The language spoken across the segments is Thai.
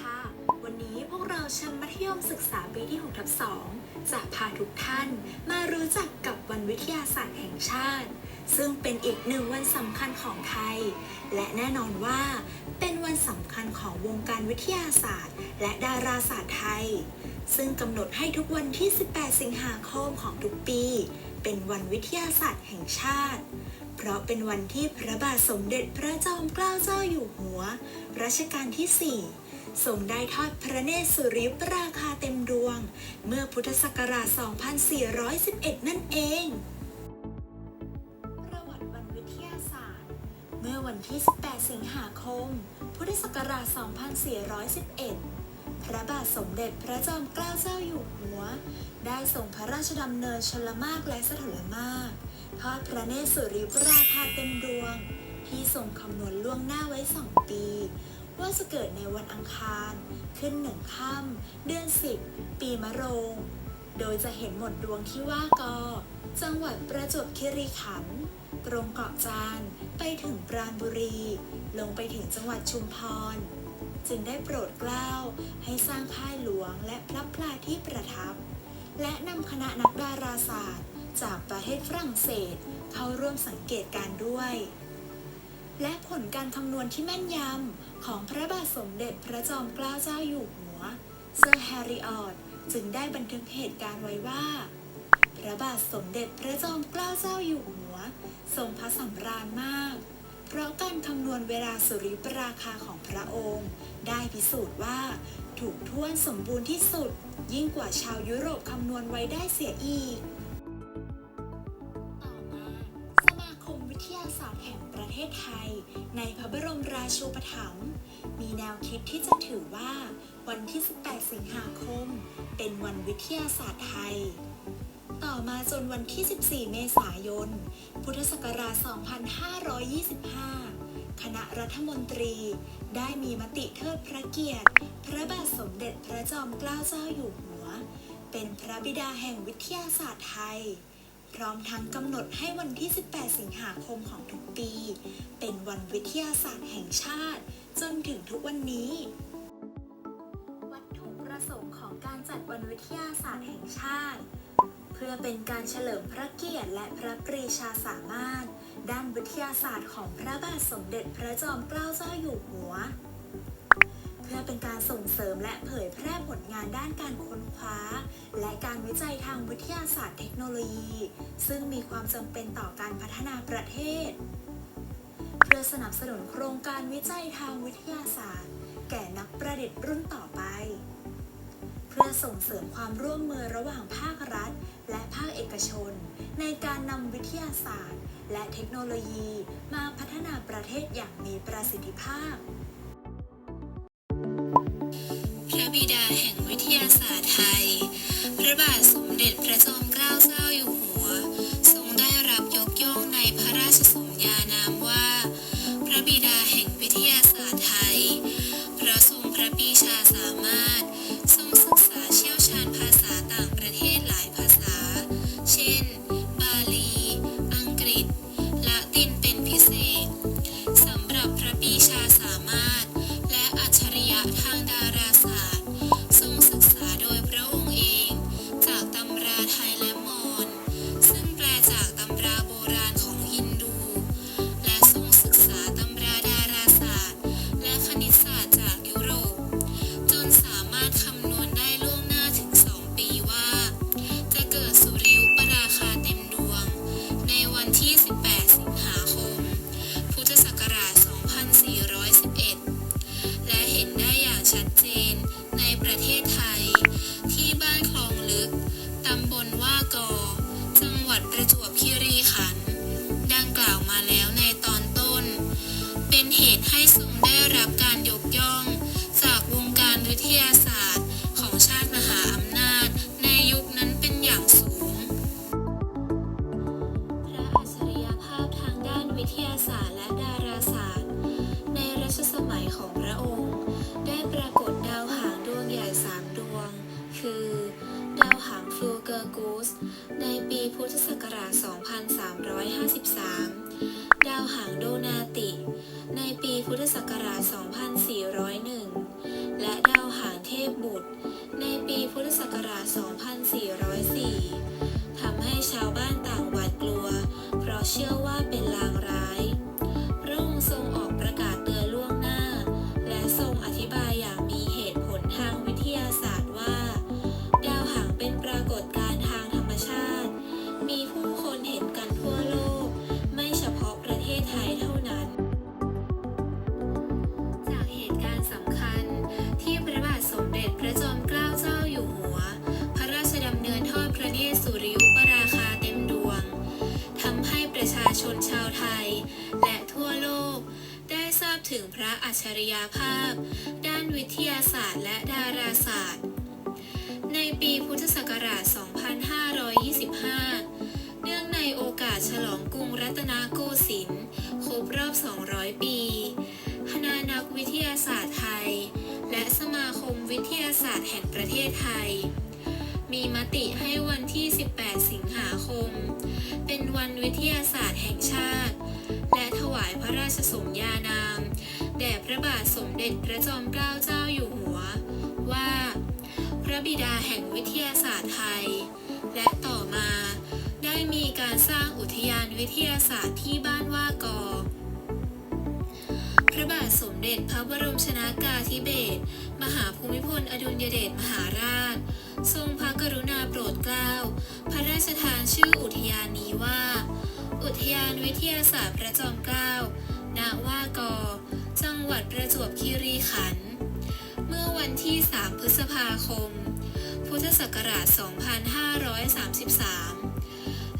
ค่ะ วันนี้พวกเราชั้นมัธยมศึกษาปีที่6ทับ2จะพาทุกท่านมารู้จักกับวันวิทยาศาสตร์แห่งชาติ ซึ่งเป็นอีกหนึ่งวันสำคัญของไทย และแน่นอนว่า เป็นวันสำคัญของวงการวิทยาศาสตร์ และดาราศาสตร์ไทย ซึ่งกำหนดให้ทุกวันที่ 18 สิงหาคมของทุกปี เป็นวันวิทยาศาสตร์แห่งชาติเพราะเป็นวันที่พระบาทสมเด็จพระจอมเกล้าเจ้าอยู่หัว รัชกาลที่ 4 ทรงได้ทอดพระเนตรสุริยุปราคาเต็มดวง เมื่อพุทธศักราช 2411 นั่นเอง ประวัติวันวิทยาศาสตร์ เมื่อวันที่ 18 สิงหาคม พุทธศักราช 2411 พระบาทสมเด็จพระจอมเกล้าเจ้าอยู่หัว ได้ส่งพระราชดำเนินชลมากและสถลมากทอดพระเนตรสุริยุปราคาเต็มดวง ที่ทรงคำนวณล่วงหน้าไว้สองปี ว่าจะเกิดในวันอังคาร ขึ้นหนึ่งค่ำเดือนสิบปีมะโรง โดยจะเห็นหมดดวงที่ว่ากอ จังหวัดประจวบคีรีขันธ์ตรงเกาะจานไปถึงปราณบุรี ลงไปถึงจังหวัดชุมพร จึงได้โปรดเกล้าให้สร้างค่ายหลวงและพระพลาที่ประทับ และนำคณะนักดาราศาสตร์ จากประเทศฝรั่งเศสเข้าร่วมสังเกตการด้วย และผลการคำนวณที่แม่นยำ ของพระบาทสมเด็จพระจอมเกล้าเจ้าอยู่หัว เซอร์แฮร์ริออตจึงได้บันทึกเหตุการณ์ไว้ว่า พระบาทสมเด็จพระจอมเกล้าเจ้าอยู่หัว ทรงพระสำราญมาก เพราะการคำนวณเวลาสุริปราคาของพระองค์ ได้พิสูจน์ว่า ถูกท้วนสมบูรณ์ที่สุด ยิ่งกว่าชาวยุโรปคำนวณไว้ได้เสียอีกต่อมาสมาคมวิทยาศาสตร์แห่งประเทศไทย ในพระบรมราชูปถัมภ์ มีแนวคิดที่จะถือว่า วันที่ 18 สิงหาคม เป็นวันวิทยาศาสตร์ไทย ต่อมาจนวันที่ 14 เมษายน พุทธศักราช 2525 คณะรัฐมนตรีได้มีมติเทิดพระเกียรติ พระบาทสมเด็จพระจอมเกล้าเจ้าอยู่หัว เป็นพระบิดาแห่งวิทยาศาสตร์ไทย พร้อมทั้งกำหนดให้วันที่ 18 สิงหาคมของทุกปี เป็นวันวิทยาศาสตร์แห่งชาติ จนถึงทุกวันนี้ วัตถุประสงค์ของการจัดวันวิทยาศาสตร์แห่งชาติ เพื่อเป็นการเฉลิมพระเกียรติและพระปรีชาสามารถ ด้านวิทยาศาสตร์ของพระบาทสมเด็จพระจอมเกล้าเจ้าอยู่หัว เพื่อเป็นการส่งเสริมและเผยแพร่ผลงานด้านการค้นคว้า และการวิจัยทางวิทยาศาสตร์เทคโนโลยี ซึ่งมีความจำเป็นต่อการพัฒนาประเทศ เพื่อสนับสนุนโครงการวิจัยทางวิทยาศาสตร์ แก่นักประดิษฐ์รุ่นต่อไป เพื่อส่งเสริมความร่วมมือระหว่างภาครัฐ และภาคเอกชน ในการนำวิทยาศาสตร์ และเทคโนโลยีมาพัฒนาประเทศอย่างมีประสิทธิภาพ yeah. วันที่ 18 ยาศาสตร์และดาราศาสตร์ ในรัชสมัยของพระองค์ ได้ปรากฏดาวหางดวงใหญ่สามดวง คือ ดาวหางฟลูเกอร์กูส ในปีพุทธศักราช 2353 ดาวหางโดนา ตุการณ์สำคัญ ที่พระบาทสมเด็จพระจอมเกล้าเจ้าอยู่หัว พระราชดำเนินทอดพระเนตรสุริยุปราคาเต็มดวงทำให้ประชาชนชาวไทย และทั่วโลก ได้ทราบถึงพระอัจฉริยภาพ ด้านวิทยาศาสตร์และดาราศาสตร์ ในปีพุทธศักราช 2525 เนื่องในโอกาสฉลองกรุงรัตนโกสินทร์ครบรอบ 200 ปี นักวิทยาศาสตร์ไทย และสมาคมวิทยาศาสตร์แห่งประเทศไทย มีมติให้วันที่ 18 สิงหาคม เป็นวันวิทยาศาสตร์แห่งชาติ และถวายพระราชสมญานาม แด่พระบาทสมเด็จพระจอมเกล้าเจ้าอยู่หัว ว่า พระบิดาแห่งวิทยาศาสตร์ไทย และต่อมาได้มีการสร้างอุทยานวิทยาศาสตร์ที่บ้านว่ากอาทสมเด็จพระบรมชนากาธิเบศรมหาภูมิพลอดุลยเดชมหาราช ทรงพระกรุณาโปรดเกล้า พระราชทานชื่ออุทยานนี้ว่า อุทยานวิทยาศาสตร์พระจอมเกล้า ณ ว่ากอ จังหวัดประจวบคีรีขันธ์ เมื่อวันที่ 3 พฤษภาคม พุทธศักราช 2533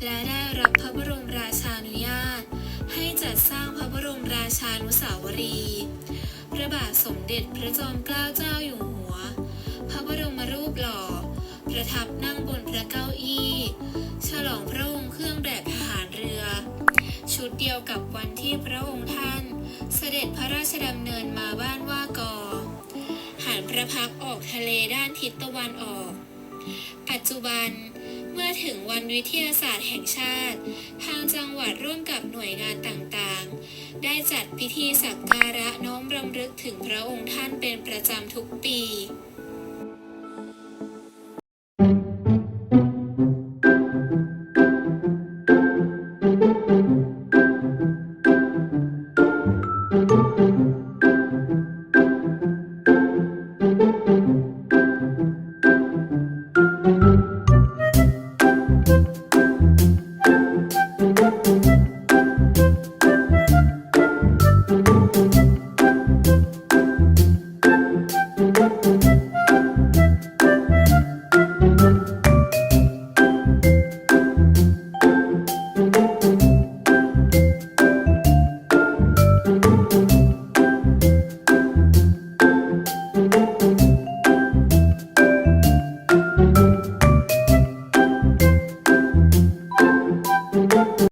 และได้รับพระบรมราช จัดสร้างพระบรมราชานุสาวรีย์พระบาทสมเด็จพระจอมเกล้าเจ้าอยู่หัว พระบรมรูปหล่อ ประทับนั่งบนพระเก้าอี้ ฉลองพระองค์เครื่องแบบทหารเรือ ชุดเดียวกับวันที่พระองค์ท่าน เสด็จพระราชดำเนินมาบ้านว่ากอหันพระพักออกทะเลด้านทิศตะวันออก ปัจจุบัน เมื่อถึงวันวิทยาศาสตร์แห่งชาติ ทางจังหวัดร่วมกับหน่วยงานต่างๆ ได้จัดพิธีสักการะน้อมรำลึกถึงพระองค์ท่านเป็นประจำทุกปี